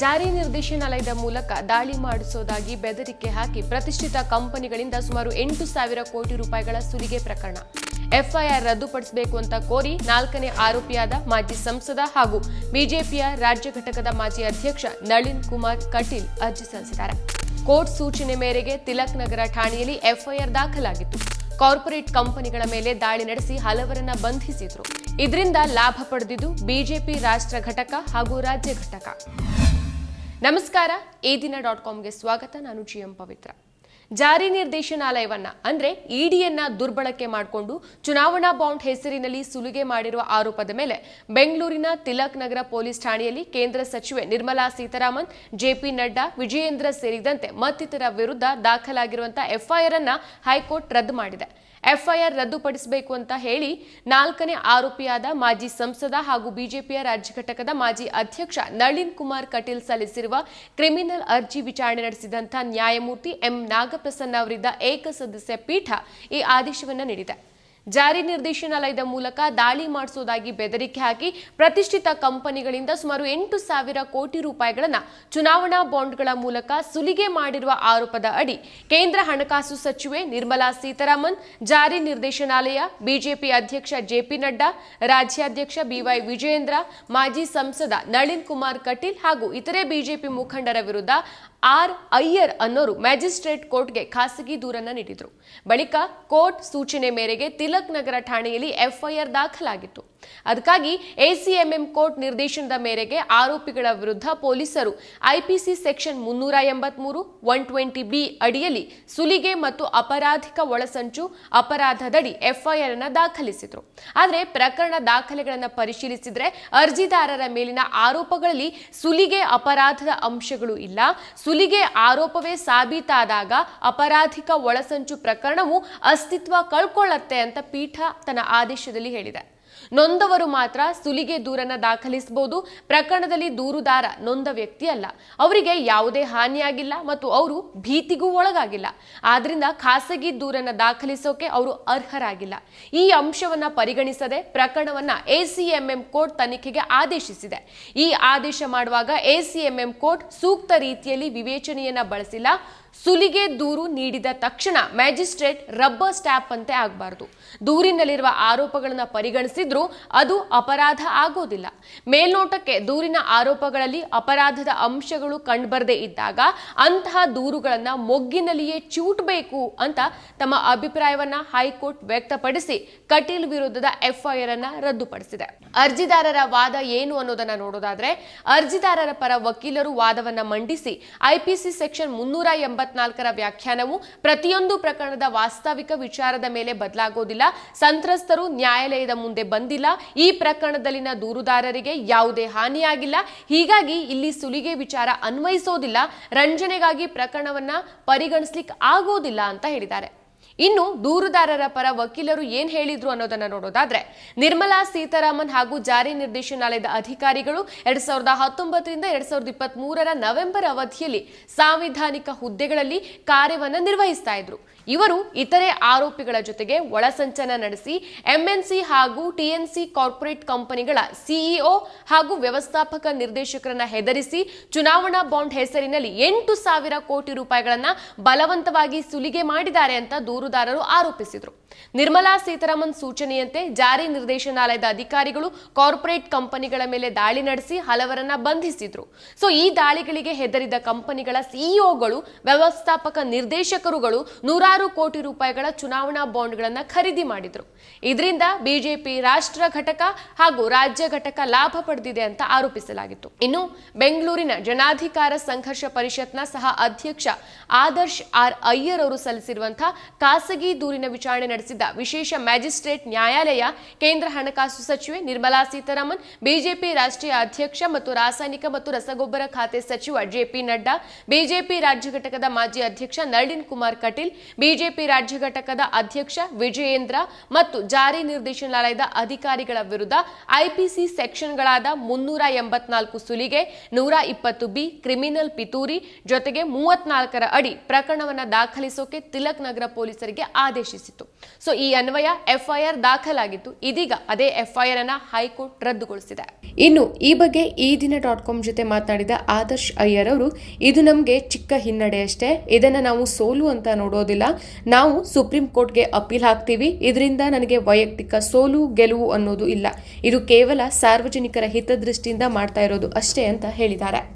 ಜಾರಿ ನಿರ್ದೇಶನಾಲಯದ ಮೂಲಕ ದಾಳಿ ಮಾಡಿಸೋದಾಗಿ ಬೆದರಿಕೆ ಹಾಕಿ ಪ್ರತಿಷ್ಠಿತ ಕಂಪನಿಗಳಿಂದ ಸುಮಾರು ಎಂಟು ಸಾವಿರ ಕೋಟಿ ರೂಪಾಯಿಗಳ ಸುಲಿಗೆ ಪ್ರಕರಣ. ಎಫ್ಐಆರ್ ರದ್ದುಪಡಿಸಬೇಕು ಅಂತ ಕೋರಿ ನಾಲ್ಕನೇ ಆರೋಪಿಯಾದ ಮಾಜಿ ಸಂಸದ ಹಾಗೂ ಬಿಜೆಪಿಯ ರಾಜ್ಯ ಘಟಕದ ಮಾಜಿ ಅಧ್ಯಕ್ಷ ನಳಿನ್ ಕುಮಾರ್ ಕಟೀಲ್ ಅರ್ಜಿ ಸಲ್ಲಿಸಿದ್ದಾರೆ. ಕೋರ್ಟ್ ಸೂಚನೆ ಮೇರೆಗೆ ತಿಲಕ್ ನಗರ ಠಾಣೆಯಲ್ಲಿ ಎಫ್ಐಆರ್ ದಾಖಲಾಗಿತ್ತು. ಕಾರ್ಪೊರೇಟ್ ಕಂಪನಿಗಳ ಮೇಲೆ ದಾಳಿ ನಡೆಸಿ ಹಲವರನ್ನ ಬಂಧಿಸಿದ್ರು. ಇದರಿಂದ ಲಾಭ ಪಡೆದಿದ್ದು ಬಿಜೆಪಿ ರಾಷ್ಟ್ರ ಘಟಕ ಹಾಗೂ ರಾಜ್ಯ ಘಟಕ. ನಮಸ್ಕಾರ ಈ ದಿನ ಡಾಟ್ ಕಾಮ್ಗೆ ಸ್ವಾಗತ. ನಾನು ಜಿ ಎಂ ಪವಿತ್ರ. ಜಾರಿ ನಿರ್ದೇಶನಾಲಯವನ್ನ, ಅಂದ್ರೆ ಇಡಿಯನ್ನ ದುರ್ಬಳಕೆ ಮಾಡಿಕೊಂಡು ಚುನಾವಣಾ ಬಾಂಡ್ ಹೆಸರಿನಲ್ಲಿ ಸುಲಿಗೆ ಮಾಡಿರುವ ಆರೋಪದ ಮೇಲೆ ಬೆಂಗಳೂರಿನ ತಿಲಕ್ ನಗರ ಪೊಲೀಸ್ ಠಾಣೆಯಲ್ಲಿ ಕೇಂದ್ರ ಸಚಿವೆ ನಿರ್ಮಲಾ ಸೀತಾರಾಮನ್ ಜೆಪಿ ನಡ್ಡಾ, ವಿಜಯೇಂದ್ರ ಸೇರಿದಂತೆ ಮತ್ತಿತರ ವಿರುದ್ಧ ದಾಖಲಾಗಿರುವಂತಹ ಎಫ್ಐಆರ್ ಅನ್ನ ಹೈಕೋರ್ಟ್ ರದ್ದು ಮಾಡಿದೆ. ಎಫ್ಐಆರ್ ರದ್ದುಪಡಿಸಬೇಕು ಅಂತ ಹೇಳಿ ನಾಲ್ಕನೇ ಆರೋಪಿಯಾದ ಮಾಜಿ ಸಂಸದ ಹಾಗೂ ಬಿಜೆಪಿಯ ರಾಜ್ಯ ಘಟಕದ ಮಾಜಿ ಅಧ್ಯಕ್ಷ ನಳಿನ್ ಕುಮಾರ್ ಕಟೀಲ್ ಸಲ್ಲಿಸಿರುವ ಕ್ರಿಮಿನಲ್ ಅರ್ಜಿ ವಿಚಾರಣೆ ನಡೆಸಿದಂತಹ ನ್ಯಾಯಮೂರ್ತಿ ಎಂ ನಾಗಪ್ರಸನ್ನ ಅವರಿದ್ದ ಏಕಸದಸ್ಯ ಪೀಠ ಈ ಆದೇಶವನ್ನು ನೀಡಿದೆ. ಜಾರಿ ನಿರ್ದೇಶನಾಲಯದ ಮೂಲಕ ದಾಳಿ ಮಾಡಿಸುವುದಾಗಿ ಬೆದರಿಕೆ ಹಾಕಿ ಪ್ರತಿಷ್ಠಿತ ಕಂಪನಿಗಳಿಂದ ಸುಮಾರು ಎಂಟು ಸಾವಿರ ಕೋಟಿ ರೂಪಾಯಿಗಳನ್ನು ಚುನಾವಣಾ ಬಾಂಡ್ಗಳ ಮೂಲಕ ಸುಲಿಗೆ ಮಾಡಿರುವ ಆರೋಪದ ಅಡಿ ಕೇಂದ್ರ ಹಣಕಾಸು ಸಚಿವೆ ನಿರ್ಮಲಾ ಸೀತಾರಾಮನ್, ಜಾರಿ ನಿರ್ದೇಶನಾಲಯ ಬಿಜೆಪಿ ಅಧ್ಯಕ್ಷ ಜೆಪಿ ನಡ್ಡಾ, ರಾಜ್ಯಾಧ್ಯಕ್ಷ ಬಿವೈ ವಿಜಯೇಂದ್ರ, ಮಾಜಿ ಸಂಸದ ನಳಿನ್ ಕುಮಾರ್ ಕಟೀಲ್ ಹಾಗೂ ಇತರೆ ಬಿಜೆಪಿ ಮುಖಂಡರ ವಿರುದ್ಧ ಆರ್ ಅಯ್ಯರ್ ಅನ್ನೋರು ಮ್ಯಾಜಿಸ್ಟ್ರೇಟ್ ಕೋರ್ಟ್ಗೆ ಖಾಸಗಿ ದೂರನ್ನ ನೀಡಿದ್ರು. ಬಳಿಕ ಕೋರ್ಟ್ ಸೂಚನೆ ಮೇರೆಗೆ ತಿಲಕ್ ನಗರ ಠಾಣೆಯಲ್ಲಿ ಎಫ್ಐಆರ್ ದಾಖಲಾಗಿತ್ತು. ಅದಕ್ಕಾಗಿ ಎಸಿಎಂಎಂ ಕೋರ್ಟ್ ನಿರ್ದೇಶನದ ಮೇರೆಗೆ ಆರೋಪಿಗಳ ವಿರುದ್ಧ ಪೊಲೀಸರು ಐಪಿಸಿ ಸೆಕ್ಷನ್ ಮುನ್ನೂರ ಎಂಬತ್ಮೂರು, ಒನ್ ಟ್ವೆಂಟಿ ಬಿ ಅಡಿಯಲ್ಲಿ ಸುಲಿಗೆ ಮತ್ತು ಅಪರಾಧಿಕ ಒಳಸಂಚು ಅಪರಾಧದಡಿ ಎಫ್ಐಆರ್ ಅನ್ನು ದಾಖಲಿಸಿದ್ರು. ಆದರೆ ಪ್ರಕರಣ ದಾಖಲೆಗಳನ್ನು ಪರಿಶೀಲಿಸಿದ್ರೆ ಅರ್ಜಿದಾರರ ಮೇಲಿನ ಆರೋಪಗಳಲ್ಲಿ ಸುಲಿಗೆ ಅಪರಾಧದ ಅಂಶಗಳು ಇಲ್ಲ. ಸುಲಿಗೆ ಆರೋಪವೇ ಸಾಬೀತಾದಾಗ ಅಪರಾಧಿಕ ಒಳಸಂಚು ಪ್ರಕರಣವು ಅಸ್ತಿತ್ವ ಕಳ್ಕೊಳ್ಳತ್ತೆ ಅಂತ ಪೀಠ ತನ್ನ ಆದೇಶದಲ್ಲಿ ಹೇಳಿದೆ. ನೊಂದವರು ಮಾತ್ರ ಸುಲಿಗೆ ದೂರನ್ನ ದಾಖಲಿಸಬಹುದು. ಪ್ರಕರಣದಲ್ಲಿ ದೂರುದಾರ ನೊಂದ ವ್ಯಕ್ತಿ ಅಲ್ಲ. ಅವರಿಗೆ ಯಾವುದೇ ಹಾನಿಯಾಗಿಲ್ಲ ಮತ್ತು ಅವರು ಭೀತಿಗೂ ಒಳಗಾಗಿಲ್ಲ. ಆದ್ರಿಂದ ಖಾಸಗಿ ದೂರನ್ನ ದಾಖಲಿಸೋಕೆ ಅವರು ಅರ್ಹರಾಗಿಲ್ಲ. ಈ ಅಂಶವನ್ನ ಪರಿಗಣಿಸದೆ ಪ್ರಕರಣವನ್ನ ಎಸಿಎಂಎಂ ಕೋರ್ಟ್ ತನಿಖೆಗೆ ಆದೇಶಿಸಿದೆ. ಈ ಆದೇಶ ಮಾಡುವಾಗ ಎಸಿಎಂಎಂ ಕೋರ್ಟ್ ಸೂಕ್ತ ರೀತಿಯಲ್ಲಿ ವಿವೇಚನೆಯನ್ನ ಬಳಸಿಲ್ಲ. ಸುಲಿಗೆ ದೂರು ನೀಡಿದ ತಕ್ಷಣ ಮ್ಯಾಜಿಸ್ಟ್ರೇಟ್ ರಬ್ಬರ್ ಸ್ಟ್ಯಾಪ್ ಅಂತೆ ಆಗಬಾರದು. ದೂರಿನಲ್ಲಿರುವ ಆರೋಪಗಳನ್ನು ಪರಿಗಣಿಸಿದ್ರೂ ಅದು ಅಪರಾಧ ಆಗೋದಿಲ್ಲ. ಮೇಲ್ನೋಟಕ್ಕೆ ದೂರಿನ ಆರೋಪಗಳಲ್ಲಿ ಅಪರಾಧದ ಅಂಶಗಳು ಕಂಡುಬರದೇ ಇದ್ದಾಗ ಅಂತಹ ದೂರುಗಳನ್ನು ಮೊಗ್ಗಿನಲ್ಲಿಯೇ ಚೂಟಬೇಕು ಅಂತ ತಮ್ಮ ಅಭಿಪ್ರಾಯವನ್ನ ಹೈಕೋರ್ಟ್ ವ್ಯಕ್ತಪಡಿಸಿ ಕಟೀಲ್ ವಿರುದ್ಧದ ಎಫ್ಐಆರ್ ಅನ್ನ ರದ್ದುಪಡಿಸಿದೆ. ಅರ್ಜಿದಾರರ ವಾದ ಏನು ಅನ್ನೋದನ್ನ ನೋಡೋದಾದ್ರೆ, ಅರ್ಜಿದಾರರ ಪರ ವಕೀಲರು ವಾದವನ್ನ ಮಂಡಿಸಿ ಐಪಿಸಿ ಸೆಕ್ಷನ್ ಮುನ್ನೂರ ಎಂಬತ್ನಾಲ್ಕರ ವ್ಯಾಖ್ಯಾನವು ಪ್ರತಿಯೊಂದು ಪ್ರಕರಣದ ವಾಸ್ತವಿಕ ವಿಚಾರದ ಮೇಲೆ ಬದಲಾಗೋದಿಲ್ಲ. ಸಂತ್ರಸ್ತರು ನ್ಯಾಯಾಲಯದ ಮುಂದೆ ಬಂದಿಲ್ಲ. ಈ ಪ್ರಕರಣದಲ್ಲಿನ ದೂರುದಾರರಿಗೆ ಯಾವುದೇ ಹಾನಿಯಾಗಿಲ್ಲ. ಹೀಗಾಗಿ ಇಲ್ಲಿ ಸುಲಿಗೆ ವಿಚಾರ ಅನ್ವಯಿಸೋದಿಲ್ಲ. ರಂಜನೆಗಾಗಿ ಪ್ರಕರಣವನ್ನ ಪರಿಗಣಿಸಲಿಕ್ಕೆ ಆಗೋದಿಲ್ಲ ಅಂತ ಹೇಳಿದ್ದಾರೆ. ಇನ್ನು ದೂರುದಾರರ ಪರ ವಕೀಲರು ಏನ್ ಹೇಳಿದ್ರು ಅನ್ನೋದನ್ನ ನೋಡೋದಾದ್ರೆ, ನಿರ್ಮಲಾ ಸೀತಾರಾಮನ್ ಹಾಗೂ ಜಾರಿ ನಿರ್ದೇಶನಾಲಯದ ಅಧಿಕಾರಿಗಳು ಎರಡ್ ಸಾವಿರದ ಹತ್ತೊಂಬತ್ತರಿಂದ ಎರಡ್ ಸಾವಿರದ ಇಪ್ಪತ್ತ್ ಮೂರರ ನವೆಂಬರ್ ಅವಧಿಯಲ್ಲಿ ಸಾಂವಿಧಾನಿಕ ಹುದ್ದೆಗಳಲ್ಲಿ ಕಾರ್ಯವನ್ನ ನಿರ್ವಹಿಸ್ತಾ ಇದ್ರು. ಇವರು ಇತರೆ ಆರೋಪಿಗಳ ಜೊತೆಗೆ ಒಳಸಂಚನ ನಡೆಸಿ ಎಂಎನ್ಸಿ ಹಾಗೂ ಟಿಎನ್ಸಿ ಕಾರ್ಪೊರೇಟ್ ಕಂಪನಿಗಳ ಸಿಇಒ ಹಾಗೂ ವ್ಯವಸ್ಥಾಪಕ ನಿರ್ದೇಶಕರನ್ನ ಹೆದರಿಸಿ ಚುನಾವಣಾ ಬಾಂಡ್ ಹೆಸರಿನಲ್ಲಿ ಎಂಟು ಸಾವಿರ ಕೋಟಿ ರೂಪಾಯಿಗಳನ್ನ ಬಲವಂತವಾಗಿ ಸುಲಿಗೆ ಮಾಡಿದ್ದಾರೆ ಅಂತ ದೂರುದಾರರು ಆರೋಪಿಸಿದ್ರು. ನಿರ್ಮಲಾ ಸೀತಾರಾಮನ್ ಸೂಚನೆಯಂತೆ ಜಾರಿ ನಿರ್ದೇಶನಾಲಯದ ಅಧಿಕಾರಿಗಳು ಕಾರ್ಪೊರೇಟ್ ಕಂಪನಿಗಳ ಮೇಲೆ ದಾಳಿ ನಡೆಸಿ ಹಲವರನ್ನ ಬಂಧಿಸಿದ್ರು. ಸೊ, ಈ ದಾಳಿಗಳಿಗೆ ಹೆದರಿದ ಕಂಪನಿಗಳ ಸಿಇಒಗಳು, ವ್ಯವಸ್ಥಾಪಕ ನಿರ್ದೇಶಕರುಗಳು ನೂರಾರು ಕೋಟಿ ರೂಪಾಯಿಗಳ ಚುನಾವಣಾ ಬಾಂಡ್ಗಳನ್ನು ಖರೀದಿ ಮಾಡಿದ್ರು. ಇದರಿಂದ ಬಿಜೆಪಿ ರಾಷ್ಟ್ರ ಘಟಕ ಹಾಗೂ ರಾಜ್ಯ ಘಟಕ ಲಾಭ ಪಡೆದಿದೆ ಅಂತ ಆರೋಪಿಸಲಾಗಿತ್ತು. ಇನ್ನು ಬೆಂಗಳೂರಿನ ಜನಾಧಿಕಾರ ಸಂಘರ್ಷ ಪರಿಷತ್ನ ಸಹ ಅಧ್ಯಕ್ಷ ಆದರ್ಶ್ ಆರ್ ಅಯ್ಯರ್ ಅವರು ಸಲ್ಲಿಸಿರುವಂತಹ ಖಾಸಗಿ ದೂರಿನ ವಿಚಾರಣೆ ನಡೆಸಿದ್ದ ವಿಶೇಷ ಮ್ಯಾಜಿಸ್ಟ್ರೇಟ್ ನ್ಯಾಯಾಲಯ ಕೇಂದ್ರ ಹಣಕಾಸು ಸಚಿವೆ ನಿರ್ಮಲಾ ಸೀತಾರಾಮನ್, ಬಿಜೆಪಿ ರಾಷ್ಟ್ರೀಯ ಅಧ್ಯಕ್ಷ ಮತ್ತು ರಾಸಾಯನಿಕ ಮತ್ತು ರಸಗೊಬ್ಬರ ಖಾತೆ ಸಚಿವ ಜೆಪಿ ನಡ್ಡಾ, ಬಿಜೆಪಿ ರಾಜ್ಯ ಘಟಕದ ಮಾಜಿ ಅಧ್ಯಕ್ಷ ನಳಿನ್ ಕುಮಾರ್ ಕಟೀಲ್, ಬಿಜೆಪಿ ರಾಜ್ಯ ಘಟಕದ ಅಧ್ಯಕ್ಷ ವಿಜಯೇಂದ್ರ ಮತ್ತು ಜಾರಿ ನಿರ್ದೇಶನಾಲಯದ ಅಧಿಕಾರಿಗಳ ವಿರುದ್ಧ ಐಪಿಸಿ ಸೆಕ್ಷನ್ಗಳಾದ ಮುನ್ನೂರ ಎಂಬತ್ನಾಲ್ಕು ಸುಲಿಗೆ, ನೂರ ಇಪ್ಪತ್ತು ಬಿ ಕ್ರಿಮಿನಲ್ ಪಿತೂರಿ ಜೊತೆಗೆ ಮೂವತ್ನಾಲ್ಕರ ಅಡಿ ಪ್ರಕರಣವನ್ನು ದಾಖಲಿಸೋಕೆ ತಿಲಕ್ ನಗರ ಪೊಲೀಸರಿಗೆ ಆದೇಶಿಸಿತು ಸೊ ಈ ಅನ್ವಯ ಎಫ್ಐಆರ್ ದಾಖಲಾಗಿತ್ತು. ಇದೀಗ ಅದೇ ಎಫ್ಐಆರ್ ಅನ್ನ ಹೈಕೋರ್ಟ್ ರದ್ದುಗೊಳಿಸಿದೆ. ಇನ್ನು ಈ ಬಗ್ಗೆ ಈ ದಿನ ಡಾಟ್ ಕಾಮ್ ಜೊತೆ ಮಾತನಾಡಿದ ಆದರ್ಶ್ ಅಯ್ಯರ್ ಅವರು, ಇದು ನಮಗೆ ಚಿಕ್ಕ ಹಿನ್ನಡೆ ಅಷ್ಟೇ. ಇದನ್ನ ನಾವು ಸೋಲು ಅಂತ ನೋಡೋದಿಲ್ಲ. ನಾವು ಸುಪ್ರೀಂ ಕೋರ್ಟ್ಗೆ ಅಪೀಲ್ ಹಾಕ್ತೀವಿ. ಇದರಿಂದ ನನಗೆ ವೈಯಕ್ತಿಕ ಸೋಲು, ಗೆಲುವು ಅನ್ನೋದು ಇಲ್ಲ. ಇದು ಕೇವಲ ಸಾರ್ವಜನಿಕರ ಹಿತದೃಷ್ಟಿಯಿಂದ ಮಾಡ್ತಾ ಇರೋದು ಅಷ್ಟೇ ಅಂತ ಹೇಳಿದ್ದಾರೆ.